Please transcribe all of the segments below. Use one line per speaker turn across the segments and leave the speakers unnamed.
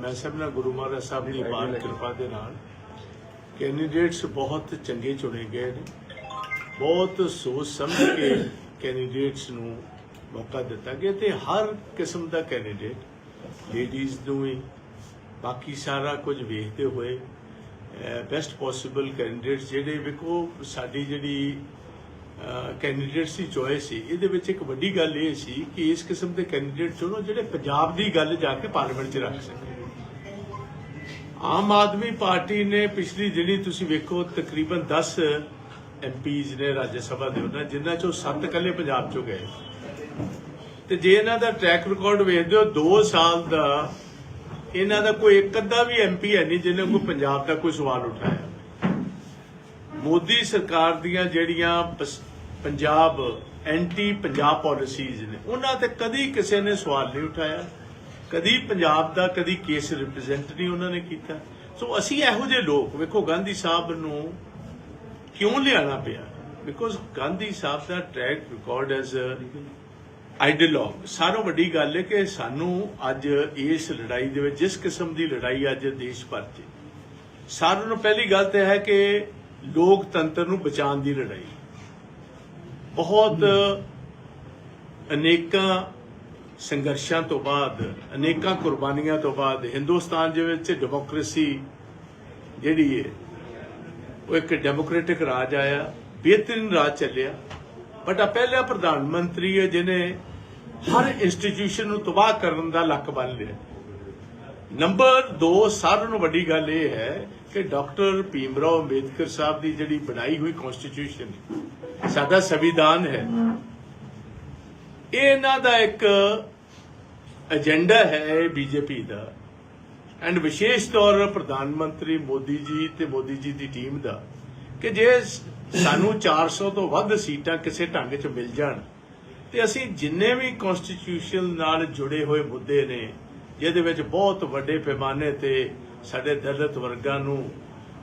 ਮੈਂ ਸਭ ਨਾਲ ਗੁਰੂ ਮਹਾਰਾਜ ਸਾਹਿਬ ਦੀ ਬਾਣ ਕਿਰਪਾ ਦੇ ਨਾਲ ਕੈਂਡੀਡੇਟਸ ਬਹੁਤ ਚੰਗੇ ਚੁਣੇ ਗਏ ਨੇ। ਬਹੁਤ ਸੋਚ ਸਮਝ ਕੇ ਕੈਂਡੀਡੇਟਸ ਨੂੰ ਮੌਕਾ ਦਿੱਤਾ ਗਿਆ ਤੇ ਹਰ ਕਿਸਮ ਦਾ ਕੈਂਡੀਡੇਟ ਲੇਡੀਜ਼ ਨੂੰ ਵੀ, ਬਾਕੀ ਸਾਰਾ ਕੁਝ ਵੇਖਦੇ ਹੋਏ ਬੈਸਟ ਪੋਸੀਬਲ ਕੈਂਡੀਡੇਟਸ ਜਿਹੜੇ ਵੇਖੋ, ਸਾਡੀ ਜਿਹੜੀ ਕੈਂਡੀਡੇਟਸ ਦੀ ਚੋਇਸ ਸੀ, ਇਹਦੇ ਵਿੱਚ ਇੱਕ ਵੱਡੀ ਗੱਲ ਇਹ ਸੀ ਕਿ ਇਸ ਕਿਸਮ ਦੇ ਕੈਂਡੀਡੇਟ ਚੁਣੋ ਜਿਹੜੇ ਪੰਜਾਬ ਦੀ ਗੱਲ ਜਾ ਕੇ ਪਾਰਲੀਮੈਂਟ 'ਚ ਰੱਖ ਸਕਣ। ਆਮ ਆਦਮੀ ਪਾਰਟੀ ਨੇ ਪਿਛਲੀ ਜਿਹੜੀ ਤੁਸੀਂ ਵੇਖੋ ਤਕਰੀਬਨ 10 ਐਮਪੀਜ਼ ਨੇ ਰਾਜ ਸਭਾ ਦੇ ਉਹਨਾਂ, ਜਿਨ੍ਹਾਂ ਚੋਂ 7 ਕੱਲੇ ਪੰਜਾਬ ਚੋਂ ਗਏ। ਤੇ ਜੇ ਇਹਨਾਂ ਦਾ ਟਰੈਕ ਰਿਕਾਰਡ ਵੇਖਦੇ ਹੋ 2 ਸਾਲ ਦਾ ਇਹਨਾਂ ਦਾ ਕੋਈ ਇੱਕ ਅੱਧਾ ਵੀ ਐਮਪੀ ਹੈ ਨਹੀਂ, ਜਿਹਨੇ ਕੋਈ ਪੰਜਾਬ ਦਾ ਕੋਈ ਸਵਾਲ ਉਠਾਇਆ। ਮੋਦੀ ਸਰਕਾਰ ਦੀਆਂ ਜਿਹੜੀਆਂ ਪੰਜਾਬ, ਐਂਟੀ ਪੰਜਾਬ ਪਾਲਿਸੀਜ਼ ਨੇ, ਉਹਨਾਂ ਤੇ ਕਦੀ ਕਿਸੇ ਨੇ ਸਵਾਲ ਨਹੀਂ ਉਠਾਇਆ। ਕਦੀ ਪੰਜਾਬ ਦਾ ਕਦੀ ਕੇਸ ਰਿਪਰੈਜ਼ੈਂਟ ਨਹੀਂ ਉਹਨਾਂ ਨੇ ਕੀਤਾ। ਸੋ ਅਸੀਂ ਇਹੋ ਜਿਹੇ ਲੋਕ ਵੇਖੋ ਗਾਂਧੀ ਸਾਹਿਬ ਨੂੰ ਕਿਉਂ ਲਿਆਣਾ ਪਿਆ? ਬਿਕੋਜ਼ ਗਾਂਧੀ ਸਾਹਿਬ ਦਾ ਟਰੈਕ ਰਿਕਾਰਡ ਐਜ਼ ਆਈਡੀਅਲੋਗ ਸਾਰੋਂ ਵੱਡੀ ਗੱਲ ਹੈ ਕਿ ਸਾਨੂੰ ਅੱਜ ਇਸ ਲੜਾਈ ਦੇ ਵਿੱਚ ਜਿਸ ਕਿਸਮ ਦੀ ਲੜਾਈ ਅੱਜ ਦੇਸ਼ ਭਰ 'ਚ ਸਾਰਿਆਂ ਨੂੰ ਪਹਿਲੀ ਗੱਲ ਤੇ ਹੈ ਕਿ ਲੋਕਤੰਤਰ ਨੂੰ ਬਚਾਉਣ ਦੀ ਲੜਾਈ। ਬਹੁਤ ਅਨੇਕਾਂ ਸੰਘਰਸ਼ਾਂ ਤੋਂ ਬਾਅਦ, ਅਨੇਕਾਂ ਕੁਰਬਾਨੀਆਂ ਤੋਂ ਬਾਅਦ, ਹਿੰਦੁਸਤਾਨ ਦੇ ਵਿੱਚ ਡੈਮੋਕ੍ਰੇਸੀ ਜਿਹੜੀ ਹੈ ਉਹ ਇੱਕ ਡੈਮੋਕ੍ਰੈਟਿਕ ਰਾਜ ਆਇਆ, ਬਿਹਤਰੀਨ ਰਾਜ ਚੱਲਿਆ। ਬਟ ਆ ਪਹਿਲਾ ਪ੍ਰਧਾਨ ਮੰਤਰੀ ਹੈ ਜਿਨੇ ਹਰ ਇੰਸਟੀਟਿਊਸ਼ਨ ਨੂੰ ਤਬਾਹ ਕਰਨ ਦਾ ਲੱਕ ਬੰਨ ਲਿਆ। ਨੰਬਰ 2 ਸਾਰਿਆਂ ਨੂੰ ਵੱਡੀ ਗੱਲ ਇਹ ਹੈ ਕਿ ਡਾਕਟਰ ਭੀਮਰਾਓ ਅੰਬੇਦਕਰ ਸਾਹਿਬ ਦੀ ਜਿਹੜੀ ਬਣਾਈ ਹੋਈ ਕਨਸਟੀਟਿਊਸ਼ਨ ਸਾਡਾ ਸੰਵਿਧਾਨ ਹੈ। ਇਹ ਇਹਨਾਂ ਦਾ ਇੱਕ ਏਜੰਡਾ ਹੈ ਬੀਜੇਪੀ ਦਾ। ਐਂਡ ਵਿਸ਼ੇਸ਼ ਤੌਰ ਪ੍ਰਧਾਨ ਮੰਤਰੀ ਮੋਦੀ ਜੀ ਤੇ ਮੋਦੀ ਜੀ ਦੀ ਟੀਮ ਦਾ ਕਿ ਜੇ ਸਾਨੂੰ 400 ਤੋਂ ਵੱਧ ਸੀਟਾਂ ਕਿਸੇ ਢੰਗ 'ਚ ਮਿਲ ਜਾਣ ਤੇ ਅਸੀਂ ਜਿੰਨੇ ਵੀ ਕਨਸਟੀਟਿਊਸ਼ਨ ਨਾਲ ਜੁੜੇ ਹੋਏ ਮੁੱਦੇ ਨੇ ਜਿਹਦੇ ਵਿੱਚ ਬਹੁਤ ਵੱਡੇ ਪੈਮਾਨੇ ਤੇ ਸਾਡੇ ਦਲਿਤ ਵਰਗਾਂ ਨੂੰ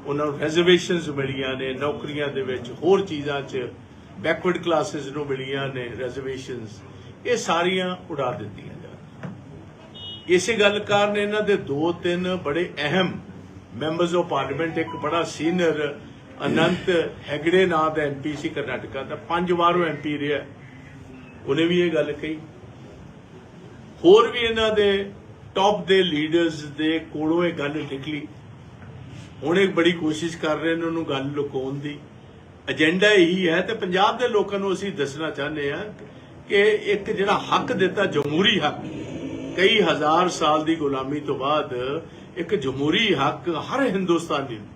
ਉਹਨਾਂ ਨੂੰ ਰਿਜ਼ਰਵੇਸ਼ਨਸ ਮਿਲੀਆਂ ਨੇ ਨੌਕਰੀਆਂ ਦੇ ਵਿੱਚ ਹੋਰ ਚੀਜ਼ਾਂ 'ਚ ਬੈਕਵਰਡ ਕਲਾਸਿਸ ਨੂੰ ਮਿਲੀਆਂ ਨੇ ਰਿਜ਼ਰਵੇਸ਼ਨਸ ਇਹ ਸਾਰੀਆਂ ਉਡਾ ਦਿੱਤੀਆਂ ਇਸੇ ਗੱਲ ਕਾਰਨ ਇਹਨਾਂ ਦੇ ਦੋ ਤਿੰਨ ਬੜੇ ਅਹਿਮ ਮੈਂਬਰਸ ਆਫ ਪਾਰਲੀਮੈਂਟ, ਇੱਕ ਬੜਾ ਸੀਨੀਅਰ ਅਨੰਤ ਹੈਗੜੇ ਨਾਂ ਦਾ ਐਮਪੀ ਸੀ ਕਰਨਾਟਕਾ ਦਾ, ਪੰਜ ਵਾਰ ਉਹ ਐਮਪੀ ਰਿਹਾ। ਉਹਨੇ ਵੀ ਇਹ ਗੱਲ ਕਹੀ। ਹੋਰ ਵੀ ਇਹਨਾਂ ਦੇ ਟੌਪ ਦੇ ਲੀਡਰਸ ਦੇ ਕੋਲੋਂ ਇਹ ਗੱਲ ਨਿਕਲੀ। ਹੁਣ ਇਹ ਬੜੀ ਕੋਸ਼ਿਸ਼ ਕਰ ਰਹੇ ਨੇ ਉਹਨੂੰ ਗੱਲ ਲੁਕਾਉਣ ਦੀ। ਏਜੰਡਾ ਇਹੀ ਹੈ ਤੇ ਪੰਜਾਬ ਦੇ ਲੋਕਾਂ ਨੂੰ ਅਸੀਂ ਦੱਸਣਾ ਚਾਹੁੰਦੇ ਹਾਂ ਕਿ ਇੱਕ ਜਿਹੜਾ ਹੱਕ ਦਿੱਤਾ, ਜਮਹੂਰੀ ਹੱਕ ਕਈ ਹਜ਼ਾਰ ਸਾਲ ਦੀ ਗੁਲਾਮੀ ਤੋਂ ਬਾਅਦ ਇੱਕ ਜਮਹੂਰੀ ਹੱਕ ਹਰ ਹਿੰਦੁਸਤਾਨੀ ਨੂੰ,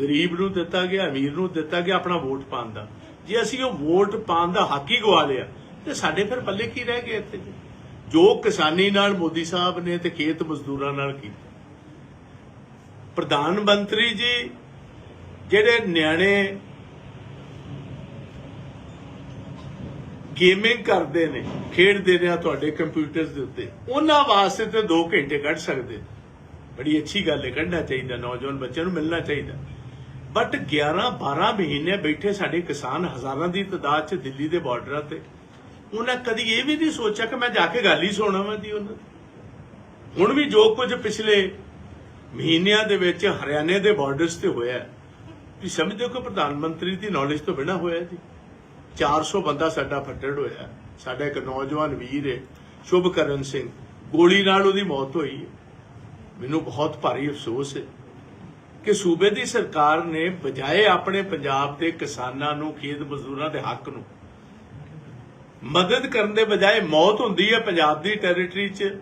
ਗਰੀਬ ਨੂੰ ਦਿੱਤਾ ਗਿਆ, ਅਮੀਰ ਨੂੰ ਦਿੱਤਾ ਗਿਆ ਆਪਣਾ ਵੋਟ ਪਾਉਣ ਦਾ। ਜੇ ਅਸੀਂ ਉਹ ਵੋਟ ਪਾਉਣ ਦਾ ਹੱਕ ਹੀ ਗਵਾ ਲਿਆ, ਤੇ ਸਾਡੇ ਫਿਰ ਪੱਲੇ ਕੀ ਰਹਿ ਗਏ ਇੱਥੇ? ਜੋ ਕਿਸਾਨੀ ਨਾਲ ਮੋਦੀ ਸਾਹਿਬ ਨੇ ਤੇ ਖੇਤ ਮਜ਼ਦੂਰਾਂ ਨਾਲ ਕੀਤਾ। ਪ੍ਰਧਾਨ ਮੰਤਰੀ ਜੀ, ਜਿਹੜੇ ਨਿਆਣੇ ਗੇਮਿੰਗ ਕਰਦੇ ਨੇ, ਖੇਡਦੇ ਨੇ ਤੁਹਾਡੇ ਕੰਪਿਊਟਰਸ ਦੇ ਉੱਤੇ। ਉਹਨਾਂ ਵਾਸਤੇ ਤੇ 2 ਘੰਟੇ ਕੱਢ ਸਕਦੇ ਬੜੀ ਅੱਛੀ ਗੱਲ ਹੈ, ਕੱਢਣਾ ਚਾਹੀਦਾ, ਨੌਜਵਾਨ ਬੱਚਿਆਂ ਨੂੰ ਮਿਲਣਾ ਚਾਹੀਦਾ। ਬਟ 11 12 ਮਹੀਨੇ ਬੈਠੇ ਸਾਡੇ ਕਿਸਾਨ ਹਜ਼ਾਰਾਂ ਦੀ ਤਾਦਾਦ 'ਚ ਦਿੱਲੀ ਦੇ ਬਾਰਡਰਾਂ ਤੇ। ਉਹਨਾਂ ਕਦੀ ਇਹ ਵੀ ਨਹੀਂ ਸੋਚਿਆ ਕਿ ਮੈਂ ਜਾ ਕੇ ਗੱਲ ਹੀ ਸੁਣਾ ਮੈਂ ਦੀ ਉਹਨਾਂ ਦੀ। ਹੁਣ ਵੀ ਜੋ ਕੁਝ ਪਿਛਲੇ ਮਹੀਨਿਆਂ ਦੇ ਵਿੱਚ ਹਰਿਆਣੇ ਦੇ ਬਾਰਡਰਸ ਤੇ ਹੋਇਆ ਤੁਸੀਂ ਸਮਝਦੇ ਹੋ ਕਿ ਪ੍ਰਧਾਨ ਮੰਤਰੀ ਦੀ ਨੌਲੇਜ ਤੋਂ ਬਿਨਾਂ ਹੋਇਆ ਜੀ। 400 ਬੰਦਾ ਸਾਡਾ ਫੱਟੜ ਹੋਇਆ। ਸਾਡਾ ਇੱਕ ਨੌਜਵਾਨ ਵੀਰ ਹੈ, ਸ਼ੁਭਕਰਨ ਸਿੰਘ। ਗੋਲੀ ਨਾਲ ਉਹਦੀ ਮੌਤ ਹੋਈ ਮੈਨੂੰ ਬਹੁਤ ਭਾਰੀ ਅਫਸੋਸ ਹੈ ਕਿ ਸੂਬੇ ਦੀ ਸਰਕਾਰ ਨੇ ਬਜਾਏ ਆਪਣੇ ਪੰਜਾਬ ਦੇ ਕਿਸਾਨਾਂ ਨੂੰ, ਖੇਤ ਮਜ਼ਦੂਰਾਂ ਦੇ ਹੱਕ ਨੂੰ, ਮਦਦ ਕਰਨ ਦੇ ਬਜਾਏ ਮੌਤ ਹੁੰਦੀ ਹੈ ਪੰਜਾਬ ਦੀ ਟੈਰੀਟਰੀ 'ਚ।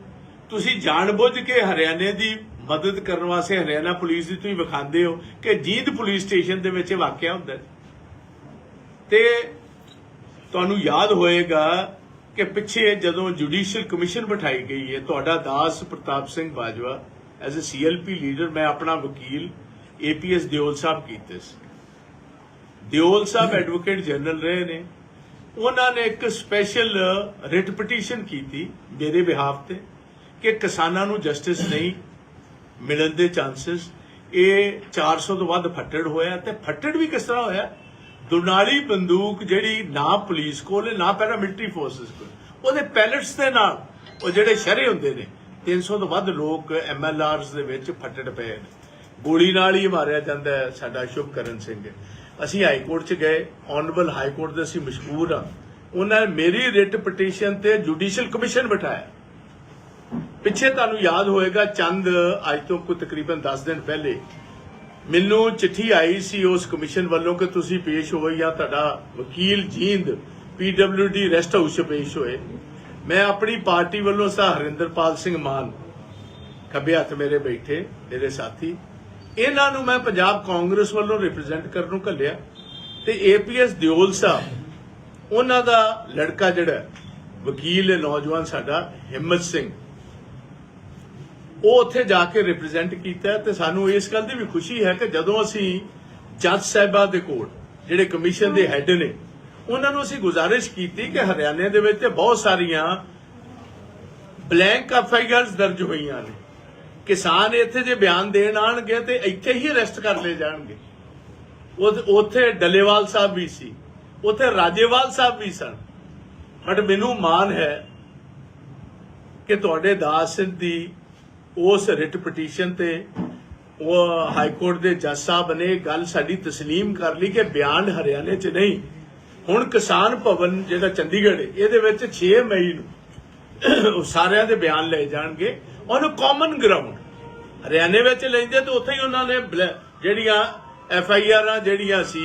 ਤੁਸੀਂ ਜਾਣਬੁੱਝ ਕੇ ਹਰਿਆਣੇ ਦੀ ਮਦਦ ਕਰਨ ਵਾਸਤੇ ਹਰਿਆਣਾ ਪੁਲਿਸ ਦੀ ਤੁਸੀਂ ਵਿਖਾਉਂਦੇ ਹੋ ਕਿ ਜੀਂਦ ਪੁਲਿਸ ਸਟੇਸ਼ਨ ਦੇ ਵਿੱਚ ਇਹ ਵਾਕਿਆ ਹੁੰਦਾ ਤੇ ਤੁਹਾਨੂੰ ਯਾਦ ਹੋਏਗਾ ਕਿ ਪਿੱਛੇ ਜਦੋਂ ਜੁਡੀਸ਼ੀਅਲ ਕਮਿਸ਼ਨ ਬਿਠਾਈ ਗਈ ਹੈ, ਤੁਹਾਡਾ ਦਾਸ Pratap Singh Bajwa as uh CLP leader ਮੈਂ ਆਪਣਾ ਵਕੀਲ ਏਪੀਐਸ ਦਿਓਲ ਸਾਹਿਬ ਕੀਤੇ ਸੀ। ਦਿਓਲ ਸਾਹਿਬ ਐਡਵੋਕੇਟ ਜਨਰਲ ਰਹੇ ਨੇ। ਉਹਨਾਂ ਨੇ ਇੱਕ ਸਪੈਸ਼ਲ ਰਿਟ ਪਟੀਸ਼ਨ ਕੀਤੀ ਮੇਰੇ ਬਿਹਾਫ ਤੇ ਕਿ ਕਿਸਾਨਾਂ ਨੂੰ ਜਸਟਿਸ ਨਹੀਂ ਮਿਲਣ ਦੇ ਚਾਂਸਸ ਇਹ 400 ਤੋਂ ਵੱਧ ਫੱਟੜ ਹੋਇਆ ਤੇ ਫੱਟੜ ਵੀ ਕਿਸ ਤਰ੍ਹਾਂ ਹੋਇਆ? ਦੁਨਾਲੀ ਬੰਦੂਕ ਜਿਹੜੀ ਨਾ ਪੁਲਿਸ ਕੋਲ ਹੈ, ਨਾ ਪੈਰਾਮਿਲਟਰੀ ਫੋਰਸਸ ਕੋਲ। ਉਹਦੇ ਪੈਲਟਸ ਦੇ ਨਾਲ ਉਹ ਜਿਹੜੇ ਸ਼ਰੇ ਹੁੰਦੇ ਨੇ 300 ਤੋਂ ਵੱਧ ਲੋਕ ਐਮਐਲਆਰਸ ਦੇ ਵਿੱਚ ਫੱਟੜ ਪਏ ਨੇ। ਗੋਲੀ ਨਾਲ ਹੀ ਮਾਰਿਆ ਜਾਂਦਾ ਹੈ ਸਾਡਾ ਸ਼ੁਭਕਰਨ ਸਿੰਘ। ਅਸੀਂ ਹਾਈ ਕੋਰਟ 'ਚ ਗਏ ਆਨਰੇਬਲ ਹਾਈ ਕੋਰਟ ਦੇ ਅਸੀਂ ਮਸ਼ਹੂਰ ਆ ਉਹਨਾਂ ਨੇ ਮੇਰੀ ਰਿਟ ਪਟੀਸ਼ਨ ਤੇ ਜੁਡੀਸ਼ੀਅਲ ਕਮਿਸ਼ਨ ਬਿਠਾਇਆ। ਪਿੱਛੇ ਤੁਹਾਨੂੰ ਯਾਦ ਹੋਏਗਾ ਚੰਦ ਅੱਜ ਤੋਂ ਕੋਈ ਤਕਰੀਬਨ 10 ਦਿਨ ਪਹਿਲੇ ਮੈਨੂੰ ਚਿੱਠੀ ਆਈ ਸੀ ਉਸ ਕਮਿਸ਼ਨ ਵੱਲੋਂ ਕਿ ਤੁਸੀਂ ਪੇਸ਼ ਹੋਏ ਜਾਂ ਤੁਹਾਡਾ ਵਕੀਲ ਜੀਂਦ ਪੀਡਬਲਯੂਡੀ ਰੈਸਟ ਹਾਊਸ 'ਚ ਪੇਸ਼ ਹੋਏ। ਮੈਂ ਆਪਣੀ ਪਾਰਟੀ ਵੱਲੋਂ ਸਾ ਹਰਿੰਦਰਪਾਲ ਸਿੰਘ ਮਾਨ ਖੱਬੇ ਹੱਥ ਮੇਰੇ ਬੈਠੇ, ਮੇਰੇ ਸਾਥੀ। ਇਹਨਾਂ ਨੂੰ ਮੈਂ ਪੰਜਾਬ ਕਾਂਗਰਸ ਵੱਲੋਂ ਰਿਪਰੈਜ਼ੈਂਟ ਕਰਨ ਨੂੰ ਘੱਲਿਆ ਤੇ ਏਪੀਐਸ ਦਿਓਲ ਸਾਹਿਬ, ਉਹਨਾਂ ਦਾ ਲੜਕਾ ਜਿਹੜਾ ਵਕੀਲ ਹੈ, ਨੌਜਵਾਨ ਸਾਡਾ ਹਿੰਮਤ ਸਿੰਘ। ਉਹ ਉੱਥੇ ਜਾ ਕੇ ਰਿਪਰੈਜ਼ੈਂਟ ਕੀਤਾ ਤੇ ਸਾਨੂੰ ਇਸ ਗੱਲ ਦੀ ਵੀ ਖੁਸ਼ੀ ਹੈ ਕਿ ਜਦੋਂ ਅਸੀਂ ਜੱਜ ਸਾਹਿਬਾਂ ਦੇ ਕੋਲ, ਜਿਹੜੇ ਕਮਿਸ਼ਨ ਦੇ ਹੈੱਡ ਨੇ, ਉਹਨਾਂ ਨੂੰ ਅਸੀਂ ਗੁਜ਼ਾਰਿਸ਼ ਕੀਤੀ ਕਿ ਹਰਿਆਣੇ ਦੇ ਵਿੱਚ ਬਹੁਤ ਸਾਰੀਆਂ ਬਲੈਂਕ ਐਫਆਈਆਰਸ ਦਰਜ ਹੋਈਆਂ ਨੇ। ਕਿਸਾਨ ਇੱਥੇ ਜੇ ਬਿਆਨ ਦੇਣ ਆਣਗੇ ਤੇ ਇੱਥੇ ਹੀ ਅਰੈਸਟ ਕਰ ਲਏ ਜਾਣਗੇ। ਉੱਥੇ ਡੱਲੇਵਾਲ ਸਾਹਿਬ ਵੀ ਸੀ, ਉੱਥੇ ਰਾਜੇਵਾਲ ਸਾਹਿਬ ਵੀ ਸਨ। ਬਟ ਮੈਨੂੰ ਮਾਣ ਹੈ ਕਿ ਤੁਹਾਡੇ ਦਾਸ ਦੀ ਉਸ ਰਿਟ ਪਟੀਸ਼ਨ ਤੇ ਉਹ ਹਾਈ ਕੋਰਟ ਦੇ ਜੱਜ ਸਾਹਿਬ ਨੇ ਇਹ ਗੱਲ ਸਾਡੀ تسلیم ਕਰ ਲਈ ਕਿ ਬਿਆਨ ਹਰਿਆਣੇ 'ਚ ਨਹੀਂ ਹੁਣ ਕਿਸਾਨ ਭਵਨ ਜਿਹੜਾ ਚੰਡੀਗੜ੍ਹ ਹੈ ਇਹਦੇ ਵਿੱਚ 6 ਮਈ ਨੂੰ ਉਹ ਸਾਰਿਆਂ ਦੇ ਬਿਆਨ ਲਏ ਜਾਣਗੇ ਉਹਨੂੰ ਕਾਮਨ ਗਰਾਊਂਡ ਹਰਿਆਣੇ ਵਿੱਚ ਲੈਂਦੇ ਤੇ ਉੱਥੇ ਹੀ ਉਹਨਾਂ ਨੇ ਬਲ- ਜਿਹੜੀਆਂ ਐਫ ਆਈ ਆਰਾਂ ਜਿਹੜੀਆਂ ਸੀ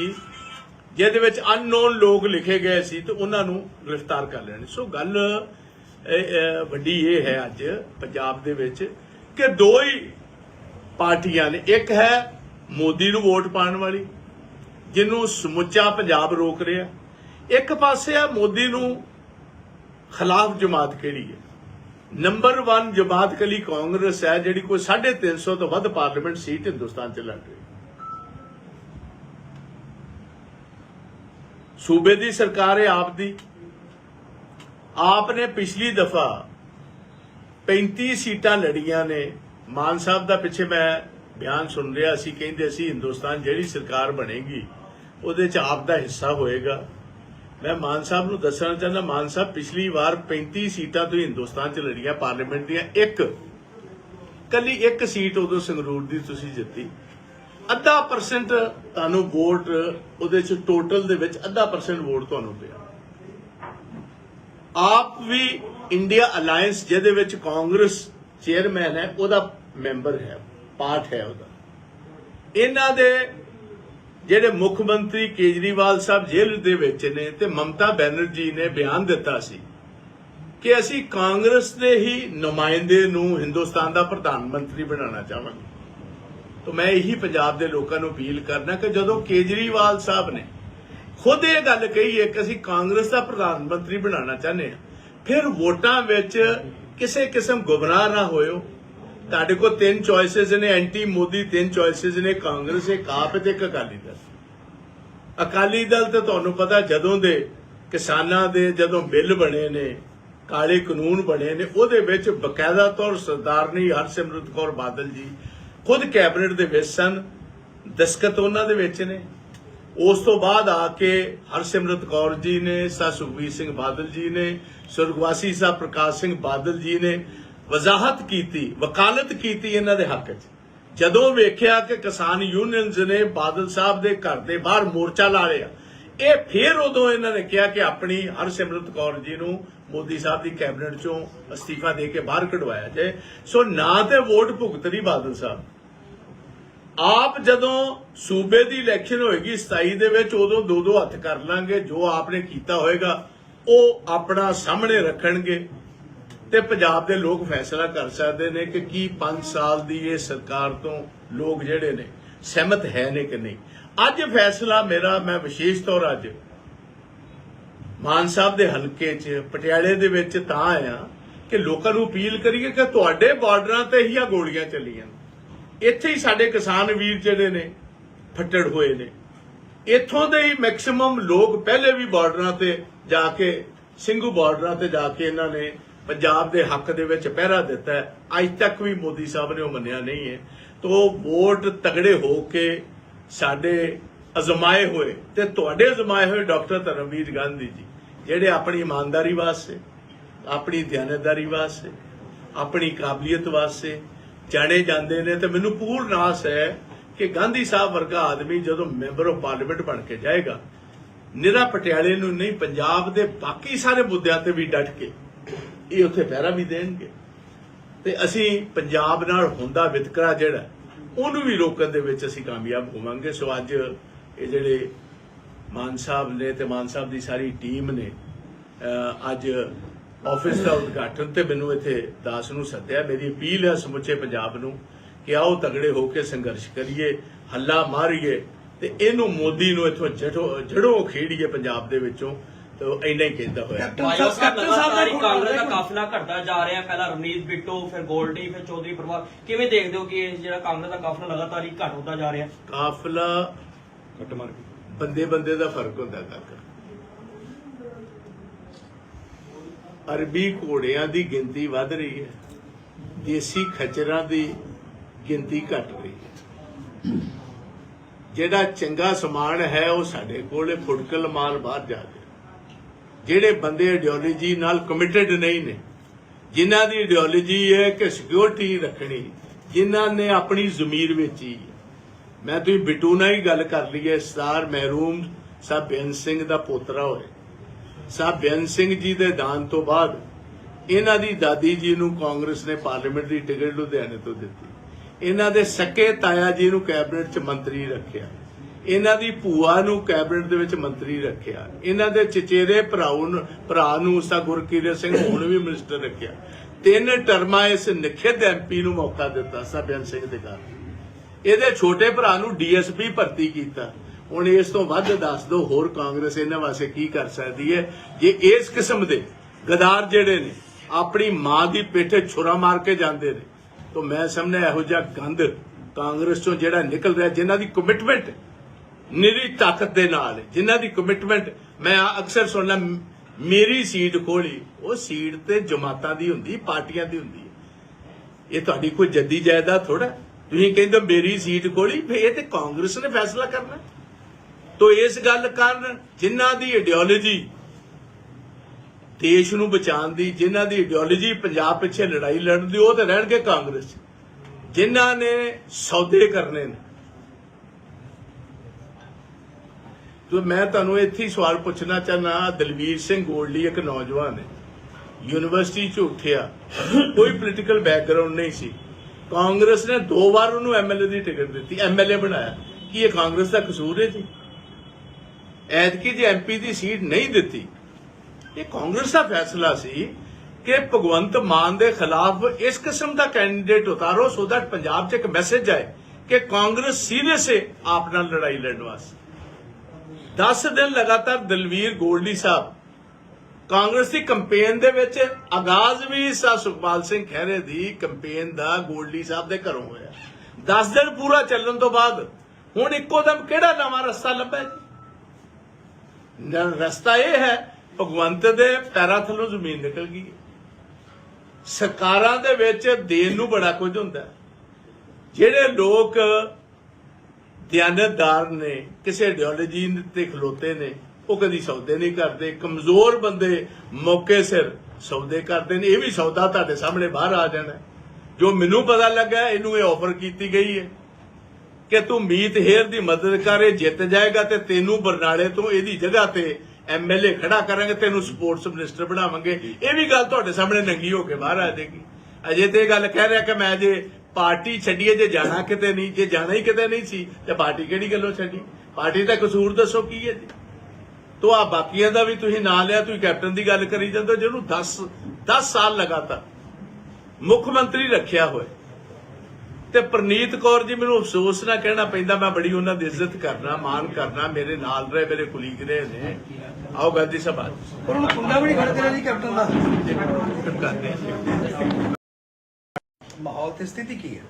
ਜਿਹਦੇ ਵਿੱਚ ਅਨਨੋਨ ਲੋਕ ਲਿਖੇ ਗਏ ਸੀ ਤੇ ਉਹਨਾਂ ਨੂੰ ਗ੍ਰਿਫਤਾਰ ਕਰ ਲੈਣ ਸੋ ਗੱਲ ਇਹ, ਇਹ, ਵੱਡੀ ਇਹ ਹੈ ਅੱਜ ਪੰਜਾਬ ਦੇ ਵਿੱਚ ਕਿ ਦੋ ਹੀ ਪਾਰਟੀਆਂ ਨੇ। ਇੱਕ ਹੈ ਮੋਦੀ ਨੂੰ ਵੋਟ ਪਾਉਣ ਵਾਲੀ, ਜਿਹਨੂੰ ਸਮੁੱਚਾ ਪੰਜਾਬ ਰੋਕ ਰਿਹਾ। ਇੱਕ ਪਾਸੇ ਆ ਮੋਦੀ ਨੂੰ ਖਿਲਾਫ ਜਮਾਤ ਕਿਹੜੀ ਹੈ? ਨੰਬਰ 1 ਜਮਾਤ ਕਲੀ ਕਾਂਗਰਸ ਹੈ, ਜਿਹੜੀ ਕੋਈ 350 ਤੋਂ ਵੱਧ ਪਾਰਲੀਮੈਂਟ ਸੀਟ ਹਿੰਦੁਸਤਾਨ 'ਚ ਲੜ ਰਹੀ ਸੂਬੇ ਦੀ ਸਰਕਾਰ ਹੈ ਆਪ ਦੀ ਆਪ ਨੇ ਪਿਛਲੀ ਦਫਾ 35 ਸੀਟਾਂ ਲੜੀਆਂ ਨੇ। ਮਾਨ ਸਾਹਿਬ ਦਾ ਪਿੱਛੇ ਮੈਂ ਬਿਆਨ ਸੁਣ ਰਿਹਾ ਸੀ, ਕਹਿੰਦੇ ਸੀ ਹਿੰਦੁਸਤਾਨ ਜਿਹੜੀ ਸਰਕਾਰ ਬਣੇਗੀ, ਉਹਦੇ 'ਚ ਆਪ ਦਾ ਹਿੱਸਾ ਹੋਏਗਾ। ਮੈਂ ਮਾਨ ਸਾਹਿਬ ਨੂੰ ਦੱਸਣਾ ਚਾਹੁੰਦਾ, ਮਾਨ ਸਾਹਿਬ ਪਿਛਲੀ ਵਾਰ 35 ਸੀਟਾਂ ਤੋਂ ਹਿੰਦੁਸਤਾਨ 'ਚ ਲੜੀਆਂ ਪਾਰਲੀਮੈਂਟ ਦੀਆਂ, ਇੱਕ। ਕੱਲੀ ਇੱਕ ਸੀਟ ਉਦੋਂ ਸੰਗਰੂਰ ਦੀ ਤੁਸੀਂ ਜਿੱਤੀ। ਅੱਧਾ ਪਰਸੈਂਟ ਤੁਹਾਨੂੰ ਵੋਟ ਉਹਦੇ 'ਚ ਟੋਟਲ ਦੇ ਵਿੱਚ ਅੱਧਾ ਪਰਸੈਂਟ ਵੋਟ ਤੁਹਾਨੂੰ ਪਿਆ। ਆਪ ਵੀ ਇੰਡੀਆ ਅਲਾਈਅੰਸ ਜਿਹਦੇ ਵਿੱਚ ਕਾਂਗਰਸ ਚੇਅਰਮੈਨ ਹੈ, ਉਹਦਾ ਮੈਂਬਰ ਹੈ, ਪਾਰਟ ਹੈ ਉਹਦਾ। ਇਹਨਾਂ ਦੇ ਜਿਹੜੇ ਮੁੱਖ ਮੰਤਰੀ ਕੇਜਰੀਵਾਲ ਸਾਹਿਬ ਜੇਲ੍ਹ ਦੇ ਵਿੱਚ ਨੇ ਤੇ ਮਮਤਾ ਬੈਨਰਜੀ ਨੇ ਬਿਆਨ ਦਿੱਤਾ ਸੀ ਕਿ ਅਸੀਂ ਕਾਂਗਰਸ ਦੇ ਹੀ ਨੁਮਾਇੰਦੇ ਨੂੰ ਹਿੰਦੁਸਤਾਨ ਦਾ ਪ੍ਰਧਾਨ ਮੰਤਰੀ ਬਣਾਉਣਾ ਚਾਹਾਂਗੇ। ਤਾਂ ਮੈਂ ਇਹੀ ਪੰਜਾਬ ਦੇ ਲੋਕਾਂ ਨੂੰ ਅਪੀਲ ਕਰਨਾ ਕਿ ਜਦੋਂ ਕੇਜਰੀਵਾਲ ਸਾਹਿਬ ਨੇ ਖੁਦ ਇਹ ਗੱਲ ਕਹੀ ਹੈ ਕਿ ਅਸੀਂ ਕਾਂਗਰਸ ਦਾ ਪ੍ਰਧਾਨ ਮੰਤਰੀ ਬਣਾਉਣਾ ਚਾਹੁੰਦੇ ਹਾਂ। ਫਿਰ ਵੋਟਾਂ ਵਿੱਚ ਕਿਸੇ ਕਿਸਮ ਗੁੰਮਰਾਹ ਨਾ ਹੋਇਓ। ਤੁਹਾਡੇ ਕੋਲ ਤਿੰਨ ਚੋਇਸਸ ਨੇ, ਐਂਟੀ ਮੋਦੀ ਤਿੰਨ ਚੋਇਸਸ ਨੇ, ਕਾਂਗਰਸ ਇੱਕ ਆਪ ਤੇ ਇੱਕ ਅਕਾਲੀ ਦਲ। ਅਕਾਲੀ ਦਲ ਤੇ ਤੁਹਾਨੂੰ ਪਤਾ ਜਦੋਂ ਦੇ ਕਿਸਾਨਾਂ ਦੇ ਜਦੋਂ ਬਿੱਲ ਬਣੇ ਨੇ, ਕਾਲੇ ਕਾਨੂੰਨ ਬਣੇ ਨੇ, ਉਹਦੇ ਵਿੱਚ ਬਕਾਇਦਾ ਤੌਰ ਸਰਦਾਰਨੀ ਹਰਸਿਮਰਤ ਕੌਰ ਬਾਦਲ ਜੀ ਖੁਦ ਕੈਬਨਿਟ ਦੇ ਵਿੱਚ ਸਨ ਦਸਕਤ ਉਹਨਾਂ ਦੇ ਵਿੱਚ ਨੇ। ਉਸ ਤੋਂ ਬਾਅਦ ਆ ਕੇ ਹਰਸਿਮਰਤ ਕੌਰ ਜੀ ਨੇ, ਸਰ ਸੁਖਬੀਰ ਸਿੰਘ ਬਾਦਲ ਜੀ ਨੇ ਸੁਰਗਵਾਸੀ ਸਾਹਿਬ ਪ੍ਰਕਾਸ਼ ਸਿੰਘ ਬਾਦਲ ਜੀ ਨੇ ਵਜ਼ਾਹਤ ਕੀਤੀ, ਵਕਾਲਤ ਕੀਤੀ ਇਹਨਾਂ ਦੇ ਹੱਕ 'ਚ। ਜਦੋਂ ਵੇਖਿਆ ਕਿ ਕਿਸਾਨ ਯੂਨੀਅਨਸ ਨੇ ਬਾਦਲ ਸਾਹਿਬ ਦੇ ਘਰ ਦੇ ਬਾਹਰ ਮੋਰਚਾ ਲਾ ਲਿਆ, ਇਹ ਫੇਰ ਉਦੋਂ ਇਹਨਾਂ ਨੇ ਕਿਹਾ ਕਿ ਆਪਣੀ ਹਰਸਿਮਰਤ ਕੌਰ ਜੀ ਨੂੰ ਮੋਦੀ ਸਾਹਿਬ ਦੀ ਕੈਬਨਿਟ ਚੋਂ ਅਸਤੀਫਾ ਦੇ ਕੇ ਬਾਹਰ ਕਢਵਾਇਆ ਜਾਏ। ਸੋ ਨਾ ਤੇ ਵੋਟ ਭੁਗਤ ਰਹੀ ਬਾਦਲ ਸਾਹਿਬ। ਆਪ ਜਦੋਂ ਸੂਬੇ ਦੀ ਇਲੈਕਸ਼ਨ ਹੋਏਗੀ 27 ਦੇ ਵਿੱਚ ਉਦੋਂ ਦੋ ਦੋ ਹੱਥ ਕਰ ਲਾਂਗੇ, ਜੋ ਆਪਨੇ ਕੀਤਾ ਹੋਏਗਾ, ਉਹ ਆਪਣਾ ਸਾਹਮਣੇ ਰੱਖਣਗੇ। ਤੇ ਪੰਜਾਬ ਦੇ ਲੋਕ ਫੈਸਲਾ ਕਰ ਸਕਦੇ ਨੇ ਕਿ ਕੀ 5 ਸਾਲ ਦੀ ਇਹ ਸਰਕਾਰ ਤੋਂ ਲੋਕ ਜਿਹੜੇ ਨੇ, ਸਹਿਮਤ ਹੈ ਨੇ ਕਿ ਨਹੀਂ? ਅੱਜ ਫੈਸਲਾ ਮੇਰਾ, ਮੈਂ ਵਿਸ਼ੇਸ਼ ਤੌਰ ਅੱਜ ਮਾਨ ਸਾਹਿਬ ਦੇ ਹਲਕੇ 'ਚ, ਪਟਿਆਲੇ ਦੇ ਵਿੱਚ ਤਾਂ ਆਇਆ ਕਿ ਲੋਕਾਂ ਨੂੰ ਅਪੀਲ ਕਰੀਏ ਕਿ ਤੁਹਾਡੇ ਬਾਰਡਰਾਂ ਤੇ ਹੀ ਆ ਗੋਲੀਆਂ ਚੱਲੀਆਂ। ਇੱਥੇ ਹੀ ਸਾਡੇ ਕਿਸਾਨ ਵੀਰ ਜਿਹੜੇ ਨੇ, ਫੱਟੜ ਹੋਏ ਨੇ। ਇੱਥੋਂ ਦੇ ਹੀ ਮੈਕਸਿਮਮ ਲੋਕ ਪਹਿਲੇ ਵੀ ਬਾਰਡਰਾਂ ਤੇ ਜਾ ਕੇ ਸਿੰਘੂ ਬਾਰਡਰਾਂ ਤੇ ਜਾ ਕੇ ਇਹਨਾਂ ਨੇ ਪੰਜਾਬ ਦੇ ਹੱਕ ਦੇ ਵਿੱਚ ਪਹਿਰਾ ਦਿੱਤਾ ਹੈ। ਅੱਜ ਤੱਕ ਵੀ ਮੋਦੀ ਸਾਹਿਬ ਨੇ ਉਹ ਮੰਨਿਆ ਨਹੀਂ ਹੈ। ਤੋ ਵੋਟ ਤਗੜੇ ਹੋ ਕੇ ਸਾਡੇ ਅਜ਼ਮਾਏ ਹੋਏ ਤੇ ਤੁਹਾਡੇ ਅਜ਼ਮਾਏ ਹੋਏ ਡਾਕਟਰ ਧਰਮਵੀਰ ਗਾਂਧੀ ਜੀ, ਜਿਹੜੇ ਆਪਣੀ ਇਮਾਨਦਾਰੀ ਵਾਸਤੇ, ਆਪਣੀ ਦਿਆਨਤਦਾਰੀ ਵਾਸਤੇ, ਆਪਣੀ ਕਾਬਲੀਅਤ ਵਾਸਤੇ ਜਾਣੇ ਜਾਂਦੇ ਨੇ ਤੇ ਮੈਨੂੰ ਪੂਰਨ ਆਸ ਹੈ ਕਿ ਗਾਂਧੀ ਸਾਹਿਬ ਵਰਗਾ ਆਦਮੀ ਜਦੋਂ ਮੈਂਬਰ ਆਫ ਪਾਰਲੀਮੈਂਟ ਬਣ ਕੇ ਜਾਏਗਾ, ਨਿਰਾ ਪਟਿਆਲੇ ਨੂੰ ਨਹੀਂ, ਪੰਜਾਬ ਦੇ ਬਾਕੀ ਸਾਰੇ ਮੁੱਦਿਆਂ ਤੇ ਵੀ ਡਟ ਕੇ ਇਹ ਉੱਥੇ ਪਹਿਰਾ ਵੀ ਦੇਣਗੇ। ਤੇ ਅਸੀਂ ਪੰਜਾਬ ਨਾਲ ਹੁੰਦਾ ਵਿਤਕਰਾ ਜਿਹੜਾ, ਉਹਨੂੰ ਵੀ ਰੋਕਣ ਦੇ ਵਿੱਚ ਅਸੀਂ ਕਾਮਯਾਬ ਹੋਵਾਂਗੇ। ਸੋ ਅੱਜ ਇਹ ਜਿਹੜੇ ਮਾਨ ਸਾਹਿਬ ਨੇ ਤੇ ਮਾਨ ਸਾਹਿਬ ਦੀ ਸਾਰੀ ਟੀਮ ਨੇ ਅੱਜ ਆਫਿਸ ਦਾ ਉਦਘਾਟਨ ਤੇ ਮੈਨੂੰ ਇੱਥੇ ਦਾਸ ਨੂੰ ਸੱਦਿਆ। ਮੇਰੀ ਅਪੀਲ ਹੈ ਸਮੁੱਚੇ ਪੰਜਾਬ ਨੂੰ ਕਿ ਆਓ ਤਗੜੇ ਹੋ ਕੇ ਸੰਘਰਸ਼ ਕਰੀਏ ਹੱਲਾ ਮਾਰੀਏ ਤੇ ਇਹਨੂੰ ਮੋਦੀ ਨੂੰ ਇੱਥੋਂ ਜੜੋਂ ਜੜੋਂ ਖੇੜੀਏ ਪੰਜਾਬ ਦੇ ਵਿੱਚੋਂ। ਤੇ ਇੰਨਾ ਹੀ ਕਹਿੰਦਾ ਹੋਇਆ।
ਕੈਪਟਨ ਸਾਹਿਬ ਦਾ
ਕਾਂਗਰਸ ਦਾ ਕਾਫਲਾ ਘਟਦਾ ਜਾ ਰਿਹਾ। ਪਹਿਲਾਂ ਰਵਨੀਤ ਬਿੱਟੂ ਫਿਰ ਗੋਲਡੀ ਫਿਰ ਚੌਧਰੀ ਪਰਿਵਾਰ ਕਿਵੇਂ ਦੇਖਦੇ ਹੋ ਕਿ ਇਹ ਜਿਹੜਾ ਕਾਂਗਰਸ ਦਾ ਕਾਫਲਾ ਲਗਾਤਾਰ ਹੀ ਘਟ ਹੁੰਦਾ ਜਾ ਰਿਹਾ?
ਕਾਫਲਾ
ਕੱਟ ਮਾਰ
ਬੰਦੇ ਬੰਦੇ ਦਾ ਫ਼ਰਕ ਹੁੰਦਾ ਕਾਕਾ ਅਰਬੀ ਘੋੜਿਆਂ ਦੀ ਗਿਣਤੀ ਵੱਧ ਰਹੀ ਹੈ। ਦੇਸੀ ਖੱਚਰਾਂ ਦੀ ਗਿਣਤੀ ਘਟ ਰਹੀ ਹੈ। ਜਿਹੜਾ ਚੰਗਾ ਸਮਾਨ ਹੈ, ਉਹ ਸਾਡੇ ਕੋਲੇ ਫੁਟਕਲ ਮਾਲ ਬਾਹਰ ਜਾ ਰਿਹਾ। ਜਿਹੜੇ ਬੰਦੇ ਆਈਡੀਓਲੋਜੀ ਨਾਲ ਕਮਿਟਡ ਨਹੀਂ ਨੇ, ਜਿਨ੍ਹਾਂ ਦੀ ਆਈਡੀਓਲੋਜੀ ਹੈ ਕਿ ਸਿਕਿਉਰਿਟੀ ਰੱਖਣੀ, ਜਿਨ੍ਹਾਂ ਨੇ ਆਪਣੀ ਜ਼ਮੀਰ ਵੇਚੀ ਮੈਂ ਤੁਸੀਂ ਬਿੱਟੂ ਨਾਲ ਹੀ ਗੱਲ ਕਰ ਲਈ ਹੈ ਸਤਾਰ ਮਹਿਰੂਮ ਸਾਹਿਬ ਬੇਅੰਤ ਸਿੰਘ ਦਾ ਪੋਤਰਾ ਹੋਏ ਸਾਹਿਬ, ਬੇਅੰਤ ਸਿੰਘ ਜੀ ਦੇ ਦਾਨ ਤੋਂ ਬਾਅਦ ਇਹਨਾਂ ਦੀ ਦਾਦੀ ਜੀ ਨੂੰ ਕਾਂਗਰਸ ਨੇ ਪਾਰਲੀਮੈਂਟ ਦੀ ਟਿਕਟ ਲੁਧਿਆਣੇ ਤੋਂ ਦਿੱਤੀ। ਇਹਨਾਂ ਦੇ ਸਕੇ ਤਾਇਆ ਜੀ ਨੂੰ ਕੈਬਨਿਟ 'ਚ ਮੰਤਰੀ ਰੱਖਿਆ। ਇਹਨਾਂ ਦੀ ਭੂਆ ਨੂੰ ਕੈਬਨਿਟ ਦੇ ਵਿੱਚ ਮੰਤਰੀ ਰੱਖਿਆ। ਇਹਨਾਂ ਦੇ ਚਚੇਰੇ ਭਰਾਉ ਨੂੰ, ਭਰਾ ਨੂੰ ਉਸਾ ਗੁਰਕੀਰਤ ਸਿੰਘ, ਹੁਣ ਵੀ ਮਿਨਿਸਟਰ ਰੱਖਿਆ। ਤਿੰਨ ਟਰਮਾਂ ਇਸ ਨਿਖਿਤ ਐਮਪੀ ਨੂੰ ਮੌਕਾ ਦਿੱਤਾ ਸਾਹਿਬ ਸਿੰਘ ਦੇ ਘਰ। ਇਹਦੇ ਛੋਟੇ ਭਰਾ ਨੂੰ ਡੀਐਸਪੀ ਭਰਤੀ ਕੀਤਾ। ਹੁਣ ਇਸ ਤੋਂ ਵੱਧ ਦੱਸ ਦਿਓ ਹੋਰ ਕਾਂਗਰਸ ਇਹਨਾਂ ਵਾਸਤੇ ਕੀ ਕਰ ਸਕਦੀ ਹੈ? ਜੇ ਇਸ ਕਿਸਮ ਦੇ ਗਦਾਰ ਜਿਹੜੇ ਨੇ ਆਪਣੀ ਮਾਂ ਦੀ ਪੇਠੇ ਛੁਰਾ ਮਾਰ ਕੇ ਜਾਂਦੇ ਨੇ ਤਾਂ ਮੈਂ ਸਾਹਮਣੇ ਇਹੋ ਜਿਹਾ ਗੰਦ ਕਾਂਗਰਸ ਚੋਂ ਜਿਹੜਾ ਨਿਕਲ ਰਿਹਾ ਜਿਨ੍ਹਾਂ ਦੀ ਕਮਿਟਮੈਂਟ ਨਿਰੀ ਤਾਕਤ ਦੇ ਨਾਲ ਹੈ, ਜਿਨ੍ਹਾਂ ਦੀ ਕਮਿਟਮੈਂਟ ਮੈਂ ਅਕਸਰ ਸੁਣਨਾ ਮੇਰੀ ਸੀਟ ਖੋਲੀ ਉਹ ਸੀਟ ਤੇ ਜਮਾਤਾਂ ਦੀ ਹੁੰਦੀ ਪਾਰਟੀਆਂ ਦੀ ਹੁੰਦੀ ਹੈ। ਇਹ ਤੁਹਾਡੀ ਕੋਈ ਜੱਦੀ ਜਾਇਦਾਦ ਥੋੜਾ ਤੁਸੀਂ ਕਹਿੰਦੇ ਮੇਰੀ ਸੀਟ ਖੋਲੀ ਫੇ ਇਹ ਤੇ ਕਾਂਗਰਸ ਨੇ ਫੈਸਲਾ ਕਰਨਾ। ਤੋ ਇਸ ਗੱਲ ਕਾਰਨ ਜਿਨ੍ਹਾਂ ਦੀ ਆਈਡੀਓਲੋਜੀ ਦੇਸ਼ ਨੂੰ ਬਚਾਉਣ ਦੀ, ਜਿਨ੍ਹਾਂ ਦੀ ਆਈਡੀਓਲੋਜੀ ਪੰਜਾਬ ਪਿੱਛੇ ਲੜਾਈ ਲੜਨ ਦੀ, ਉਹ ਤੇ ਰਹਿਣਗੇ ਕਾਂਗਰਸ। ਜਿਨ੍ਹਾਂ ਨੇ ਸੌਦੇ ਕਰਨੇ ਨੇ। ਤੋ ਮੈਂ ਤੁਹਾਨੂੰ ਇੱਥੇ ਹੀ ਸਵਾਲ ਪੁੱਛਣਾ ਚਾਹਨਾ ਦਲਵੀਰ ਸਿੰਘ ਗੋਲਡੀ ਇੱਕ ਨੌਜਵਾਨ ਹੈ। ਯੂਨੀਵਰਸਿਟੀ ਚ ਉੱਠਿਆ, ਕੋਈ ਪੋਲੀਟੀਕਲ ਬੈਕਗ੍ਰਾਉਂਡ ਨਹੀਂ ਸੀ। ਕਾਂਗਰਸ ਨੇ ਦੋ ਵਾਰ ਉਹਨੂੰ ਐਮਐਲਏ ਦੀ ਟਿਕਟ ਦਿੱਤੀ ਐਮਐਲਏ ਬਣਾਇਆ। ਕੀ ਇਹ ਕਾਂਗਰਸ ਦਾ ਕਸੂਰ ਹੈ ਜੀ? ਐਤਕੀ ਜੇ ਐਮਪੀ ਦੀ ਸੀਟ ਨਹੀਂ ਦਿੱਤੀ, ਇਹ ਕਾਂਗਰਸ ਦਾ ਫੈਸਲਾ ਸੀ ਕਿ ਭਗਵੰਤ ਮਾਨ ਦੇ ਖਿਲਾਫ ਇਸ ਕਿਸਮ ਦਾ ਕੈਂਡੀਡੇਟ ਉਤਾਰੋ ਸੋ ਦੈਟ ਪੰਜਾਬ 'ਚ ਇੱਕ ਮੈਸੇਜ ਆਏ ਕਿ ਕਾਂਗਰਸ ਸੀਰੀਅਸ ਹੈ ਆਪ ਨਾਲ ਲੜਾਈ ਲੜਨ ਵਾਸਤੇ। 10 ਦਿਨ ਲਗਾਤਾਰ ਦਲਵੀਰ ਗੋਲਡੀ ਸਾਹਿਬ ਕਾਂਗਰਸ ਦੀ ਕੈਂਪੇਨ ਦੇ ਵਿੱਚ ਆਗਾਜ਼ ਵੀ ਸਾ ਸੁਖਪਾਲ ਸਿੰਘ ਖਹਿਰੇ ਦੀ ਕੈਂਪੇਨ ਦਾ ਗੋਲਡੀ ਸਾਹਿਬ ਦੇ ਘਰੋਂ ਹੋਇਆ। 10 ਦਿਨ ਪੂਰਾ ਚੱਲਣ ਤੋਂ ਬਾਅਦ ਹੁਣ ਇੱਕੋ ਦਮ ਕਿਹੜਾ ਨਵਾਂ ਰਸਤਾ ਲੱਭਿਆ ਰਸਤਾ ਇਹ ਹੈ, ਭਗਵੰਤ ਦੇ ਪੈਰਾਂ ਥੱਲੋਂ ਜ਼ਮੀਨ ਨਿਕਲ ਗਈ। ਸਰਕਾਰਾਂ ਦੇ ਵਿੱਚ ਦੇਣ ਨੂੰ ਬੜਾ ਕੁਝ ਹੁੰਦਾ ਜਿਹੜੇ ਲੋਕ ਦਿਆਨਤਦਾਰ ਨੇ, ਕਿਸੇ ਆਈਡੀਓਲੋਜੀ ਤੇ ਖਲੋਤੇ ਨੇ, ਉਹ ਕਦੀ ਸੌਦੇ ਨਹੀਂ ਕਰਦੇ। ਕਮਜ਼ੋਰ ਬੰਦੇ ਮੌਕੇ ਸਿਰ ਸੌਦੇ ਕਰਦੇ ਨੇ। ਇਹ ਵੀ ਸੌਦਾ ਤੁਹਾਡੇ ਸਾਹਮਣੇ ਬਾਹਰ ਆ ਜਾਣਾ ਜੋ ਮੈਨੂੰ ਪਤਾ ਲੱਗਾ ਇਹਨੂੰ ਇਹ ਆਫਰ ਕੀਤੀ ਗਈ ਹੈ। ਕਿ ਤੂੰ ਮੀਤ ਹੇਰ ਦੀ ਮਦਦ ਕਰ, ਇਹ ਜਿੱਤ ਜਾਏਗਾ ਤੇ ਤੈਨੂੰ ਬਰਨਾਲੇ ਤੋਂ ਇਹਦੀ ਜਗ੍ਹਾ ਤੇ ਐਮਐਲਏ ਖੜਾ ਕਰਾਂਗੇ, ਤੈਨੂੰ ਸਪੋਰਟਸ ਮਿਨਿਸਟਰ ਬਣਾਵਾਂਗੇ। ਇਹ ਵੀ ਗੱਲ ਤੁਹਾਡੇ ਸਾਹਮਣੇ ਨੰਗੀ ਹੋ ਕੇ ਬਾਹਰ ਆ ਜਾਏਗੀ। ਅਜੇ ਤੇ ਇਹ ਗੱਲ ਕਹਿ ਰਿਹਾ ਕਿ ਮੈਂ ਜੇ ਪਾਰਟੀ ਛੱਡੀਏ, ਜੇ ਜਾਣਾ ਕਿਤੇ ਨਹੀਂ, ਜੇ ਜਾਣਾ ਹੀ ਕਿਤੇ ਨਹੀਂ ਸੀ, ਤੇ ਪਾਰਟੀ ਕਿਹੜੀ ਗੱਲੋਂ ਛੱਡੀ? ਪਾਰਟੀ ਦਾ ਕਸੂਰ ਦੱਸੋ ਕੀ ਹੈ ਜੀ? ਤੋ ਆ ਬਾਕੀਆਂ ਦਾ ਵੀ ਤੁਸੀਂ ਨਾਂ ਲਿਆ, ਤੁਸੀਂ ਕੈਪਟਨ ਦੀ ਗੱਲ ਕਰੀ ਜਾਂਦੇ ਹੋ, ਜਿਹਨੂੰ 10 10 ਸਾਲ ਲਗਾਤਾਰ ਮੁੱਖ ਮੰਤਰੀ ਰੱਖਿਆ ਹੋਇਆ। ਤੇ ਪ੍ਰਨੀਤ ਕੌਰ ਜੀ ਮੈਨੂੰ ਅਫਸੋਸ ਨਾ ਕਹਿਣਾ ਪੈਂਦਾ ਮੈਂ ਬੜੀ ਉਹਨਾਂ ਦੀ ਇੱਜ਼ਤ ਕਰਨਾ ਮਾਣ ਕਰਨਾ ਮੇਰੇ ਨਾਲ ਰਹੇ ਮੇਰੇ ਕੁਲੀਗ ਰਹੇ ਨੇ। ਆਓ ਗਾਂਧੀ ਸਭਾ।
ਪਰ ਉਹਨੂੰ ਕੁੰਡਾ ਵੀ ਨਹੀਂ ਖੜਦੇ ਰਿਹਾ ਜੀ ਕੈਪਟਨ ਦਾ। ਮਾਹੌਲ ਤੇ ਸਥਿਤੀ ਕੀ ਹੈ?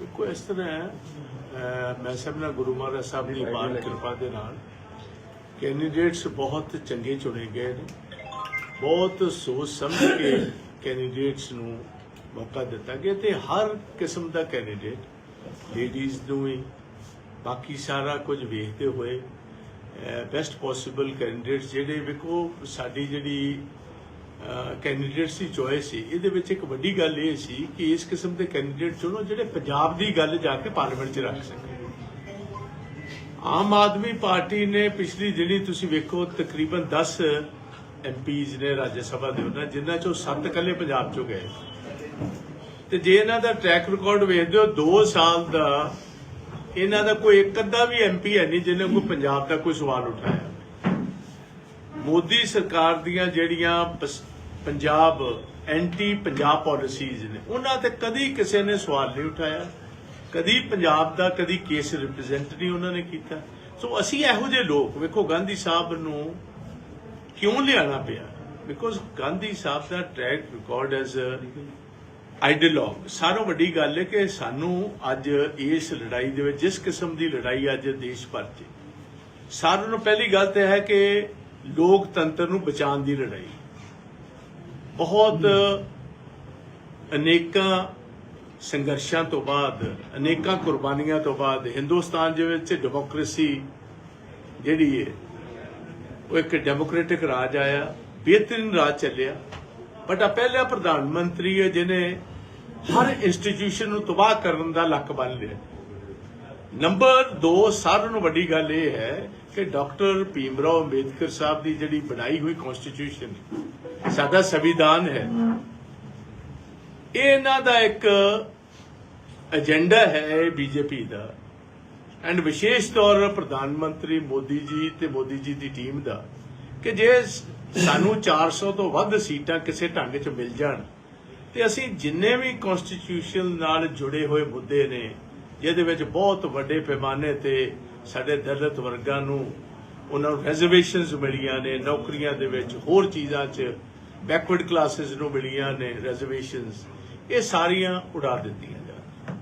ਦੇਖੋ ਇਸ ਤਰ੍ਹਾਂ ਮੈਂ ਸਭ ਨਾਲ ਗੁਰੂ ਮਹਾਰਾਜ ਸਾਹਿਬ ਦੀ ਬਾਣ ਕਿਰਪਾ ਦੇ ਨਾਲ ਕੈਂਡੀਡੇਟਸ ਬਹੁਤ ਚੰਗੇ ਚੁਣੇ ਗਏ ਨੇ। ਬਹੁਤ ਸੋਚ ਸਮਝ ਕੇ ਕੈਂਡੀਡੇਟਸ ਨੂੰ ਮੌਕਾ ਦਿੱਤਾ ਗਿਆ ਤੇ ਹਰ ਕਿਸਮ ਦਾ ਕੈਂਡੀਡੇਟ ਲੇਡੀਜ਼ ਨੂੰ ਵੀ, ਬਾਕੀ ਸਾਰਾ ਕੁਝ ਵੇਖਦੇ ਹੋਏ ਬੈਸਟ ਪੋਸੀਬਲ ਕੈਂਡੀਡੇਟ ਜਿਹੜੇ ਵੇਖੋ, ਸਾਡੀ ਜਿਹੜੀ ਕੈਂਡੀਡੇਟਸ ਦੀ ਚੋਇਸ ਸੀ, ਇਹਦੇ ਵਿੱਚ ਇੱਕ ਵੱਡੀ ਗੱਲ ਇਹ ਸੀ ਕਿ ਇਸ ਕਿਸਮ ਦੇ ਕੈਂਡੀਡੇਟ ਚੁਣੋ ਜਿਹੜੇ ਪੰਜਾਬ ਦੀ ਗੱਲ ਜਾ ਕੇ ਪਾਰਲੀਮੈਂਟ 'ਚ ਰੱਖ ਸਕਣ। ਆਮ ਆਦਮੀ ਪਾਰਟੀ ਨੇ ਪਿਛਲੀ ਜਿਹੜੀ ਤੁਸੀਂ ਵੇਖੋ, ਤਕਰੀਬਨ 10 ਐਮਪੀਜ਼ ਨੇ ਰਾਜ ਸਭਾ ਦੇ ਉਹਨਾਂ, ਜਿਨ੍ਹਾਂ ਚੋਂ 7 ਕੱਲੇ ਪੰਜਾਬ ਚੋਂ ਗਏ। ਤੇ ਜੇ ਇਹਨਾਂ ਦਾ ਟਰੈਕ ਰਿਕਾਰਡ ਵੇਖਦੇ ਹੋ 2 ਸਾਲ ਦਾ, ਇਹਨਾਂ ਦਾ ਕੋਈ ਇੱਕ ਅੱਧਾ ਵੀ ਐਮਪੀ ਹੈ ਨਹੀਂ ਜਿਹਨੇ ਕੋਈ ਪੰਜਾਬ ਦਾ ਕੋਈ ਸਵਾਲ ਉਠਾਇਆ। ਮੋਦੀ ਸਰਕਾਰ ਦੀਆਂ ਜਿਹੜੀਆਂ ਪੰਜਾਬ ਐਂਟੀ ਪੰਜਾਬ ਪਾਲਿਸੀਜ਼ ਨੇ, ਉਹਨਾਂ ਤੇ ਕਦੀ ਕਿਸੇ ਨੇ ਸਵਾਲ ਨਹੀਂ ਉਠਾਇਆ। ਕਦੀ ਪੰਜਾਬ ਦਾ, ਕਦੀ ਕੇਸ ਰਿਪਰੈਜ਼ੈਂਟ ਨਹੀਂ ਉਹਨਾਂ ਨੇ ਕੀਤਾ। ਸੋ ਅਸੀਂ ਇਹੋ ਜਿਹੇ ਲੋਕ, ਵੇਖੋ ਗਾਂਧੀ ਸਾਹਿਬ ਨੂੰ ਕਿਉਂ ਲਿਆਣਾ ਪਿਆ? ਬਿਕੋਜ਼ ਗਾਂਧੀ ਸਾਹਿਬ ਦਾ ਟਰੈਕ ਰਿਕਾਰਡ ਐਜ਼ ਆਈਡੀਅਲੋਗ ਸਾਰੋਂ ਵੱਡੀ ਗੱਲ ਹੈ ਕਿ ਸਾਨੂੰ ਅੱਜ ਇਸ ਲੜਾਈ ਦੇ ਵਿੱਚ, ਜਿਸ ਕਿਸਮ ਦੀ ਲੜਾਈ ਅੱਜ ਦੇਸ਼ ਭਰ 'ਚ, ਸਾਰਿਆਂ ਨੂੰ ਪਹਿਲੀ ਗੱਲ ਤੇ ਹੈ ਕਿ ਲੋਕਤੰਤਰ ਨੂੰ ਬਚਾਉਣ ਦੀ ਲੜਾਈ। ਬਹੁਤ ਅਨੇਕਾਂ ਸੰਘਰਸ਼ਾਂ ਤੋਂ ਬਾਅਦ, ਅਨੇਕਾਂ ਕੁਰਬਾਨੀਆਂ ਤੋਂ ਬਾਅਦ, ਹਿੰਦੁਸਤਾਨ ਦੇ ਵਿੱਚ ਡੈਮੋਕ੍ਰੇਸੀ ਜਿਹੜੀ ਹੈ, ਉਹ ਇੱਕ ਡੈਮੋਕ੍ਰੈਟਿਕ ਰਾਜ ਆਇਆ, ਬਿਹਤਰੀਨ ਰਾਜ ਚੱਲਿਆ। ਬਟ ਆ ਪਹਿਲਾ ਪ੍ਰਧਾਨ ਮੰਤਰੀ ਹੈ ਜਿਹਨੇ ਹਰ ਇੰਸਟੀਟਿਊਸ਼ਨ ਨੂੰ ਤਬਾਹ ਕਰਨ ਦਾ ਲੱਕ ਬੰਨ ਲਿਆ। ਨੰਬਰ 2 ਸਾਰਿਆਂ ਨੂੰ ਵੱਡੀ ਗੱਲ ਇਹ ਹੈ ਕਿ ਡਾਕਟਰ ਭੀਮਰਾਓ ਅੰਬੇਦਕਰ ਸਾਹਿਬ ਦੀ ਜਿਹੜੀ ਬਣਾਈ ਹੋਈ ਕਨਸਟੀਟਿਊਸ਼ਨ ਸਾਡਾ ਸੰਵਿਧਾਨ ਹੈ। ਇਹ ਇਹਨਾਂ ਦਾ ਇੱਕ ਏਜੰਡਾ ਹੈ ਬੀਜੇਪੀ ਦਾ। ਐਂਡ ਵਿਸ਼ੇਸ਼ ਤੌਰ ਪ੍ਰਧਾਨ ਮੰਤਰੀ ਮੋਦੀ ਜੀ ਤੇ ਮੋਦੀ ਜੀ ਦੀ ਟੀਮ ਦਾ ਕਿ ਜੇ ਸਾਨੂੰ 400 ਤੋਂ ਵੱਧ ਸੀਟਾਂ ਕਿਸੇ ਢੰਗ 'ਚ ਮਿਲ ਜਾਣ। ਤੇ ਅਸੀਂ ਜਿੰਨੇ ਵੀ ਕਨਸਟੀਟਿਊਸ਼ਨ ਨਾਲ ਜੁੜੇ ਹੋਏ ਮੁੱਦੇ ਨੇ, ਜਿਹਦੇ ਵਿੱਚ ਬਹੁਤ ਵੱਡੇ ਪੈਮਾਨੇ ਤੇ ਸਾਡੇ ਦਲਿਤ ਵਰਗਾਂ ਨੂੰ ਉਹਨਾਂ ਨੂੰ ਰਿਜ਼ਰਵੇਸ਼ਨਸ ਮਿਲੀਆਂ ਨੇ, ਨੌਕਰੀਆਂ ਦੇ ਵਿੱਚ ਹੋਰ ਚੀਜ਼ਾਂ 'ਚ ਬੈਕਵਰਡ ਕਲਾਸਿਸ ਨੂੰ ਮਿਲੀਆਂ ਨੇ ਰਿਜ਼ਰਵੇਸ਼ਨਸ ਇਹ ਸਾਰੀਆਂ ਉਡਾ ਦਿੱਤੀਆਂ ਜਾਣ।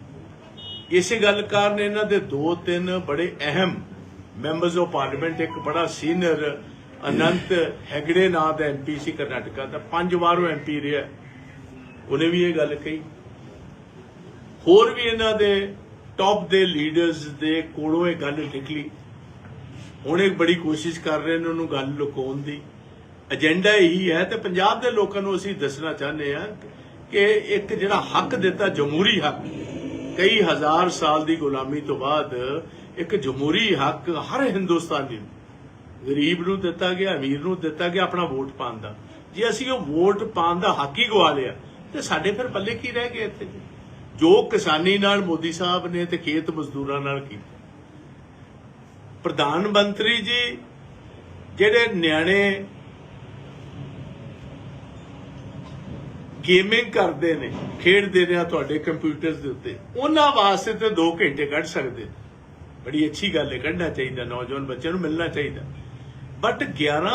ਇਸੇ ਗੱਲ ਕਾਰਨ ਇਹਨਾਂ ਦੇ ਦੋ ਤਿੰਨ ਬੜੇ ਅਹਿਮ ਮੈਂਬਰਸ ਆਫ ਪਾਰਲੀਮੈਂਟ ਇੱਕ ਬੜਾ ਸੀਨੀਅਰ ਅਨੰਤ ਹੈਗੜੇ ਨਾਂ ਦਾ ਐਮਪੀ ਸੀ ਕਰਨਾਟਕਾ ਦਾ, ਪੰਜ ਵਾਰ ਉਹ ਐਮਪੀ ਰਿਹਾ। ਉਹਨੇ ਵੀ ਇਹ ਗੱਲ ਕਹੀ। ਹੋਰ ਵੀ ਇਹਨਾਂ ਦੇ ਟੌਪ ਦੇ ਲੀਡਰਸ ਦੇ ਕੋਲੋਂ ਇਹ ਗੱਲ ਨਿਕਲੀ। ਹੁਣ ਇੱਕ ਬੜੀ ਕੋਸ਼ਿਸ਼ ਕਰ ਰਹੇ ਨੇ ਉਹਨੂੰ ਗੱਲ ਲੁਕਾਉਣ ਦੀ। ਏਜੰਡਾ ਇਹੀ ਹੈ ਤੇ ਪੰਜਾਬ ਦੇ ਲੋਕਾਂ ਨੂੰ ਅਸੀਂ ਦੱਸਣਾ ਚਾਹੁੰਦੇ ਹਾਂ ਕਿ ਇੱਕ ਜਿਹੜਾ ਹੱਕ ਦਿੱਤਾ, ਜਮਹੂਰੀ ਹੱਕ, ਕਈ ਹਜ਼ਾਰ ਸਾਲ ਦੀ ਗੁਲਾਮੀ ਤੋਂ ਬਾਅਦ ਇੱਕ ਜਮਹੂਰੀ ਹੱਕ ਹਰ ਹਿੰਦੁਸਤਾਨੀ ਨੂੰ ਗਰੀਬ ਨੂੰ ਦਿੱਤਾ ਗਿਆ, ਅਮੀਰ ਨੂੰ ਦਿੱਤਾ ਗਿਆ ਆਪਣਾ ਵੋਟ ਪਾਉਣ ਦਾ। ਜੇ ਅਸੀਂ ਉਹ ਵੋਟ ਪਾਉਣ ਦਾ ਹੱਕ ਹੀ ਗਵਾ ਲਿਆ, ਤੇ ਸਾਡੇ ਫਿਰ ਪੱਲੇ ਕੀ ਰਹਿ ਗਏ ਇੱਥੇ? ਜੋ ਕਿਸਾਨੀ ਨਾਲ ਮੋਦੀ ਸਾਹਿਬ ਨੇ ਤੇ ਖੇਤ ਮਜ਼ਦੂਰਾਂ ਨਾਲ ਕੀਤਾ। ਪ੍ਰਧਾਨ ਮੰਤਰੀ ਜੀ, ਜਿਹੜੇ ਨਿਆਣੇ ਗੇਮਿੰਗ ਕਰਦੇ ਨੇ, ਖੇਡਦੇ ਨੇ ਤੁਹਾਡੇ ਕੰਪਿਊਟਰਸ ਦੇ ਉੱਤੇ, ਉਹਨਾਂ ਵਾਸਤੇ ਤੇ 2 ਘੰਟੇ ਕੱਢ ਸਕਦੇ। ਬੜੀ ਅੱਛੀ ਗੱਲ ਹੈ, ਕੱਢਣਾ ਚਾਹੀਦਾ, ਨੌਜਵਾਨ ਬੱਚਿਆਂ ਨੂੰ ਮਿਲਣਾ ਚਾਹੀਦਾ। ਬਟ 11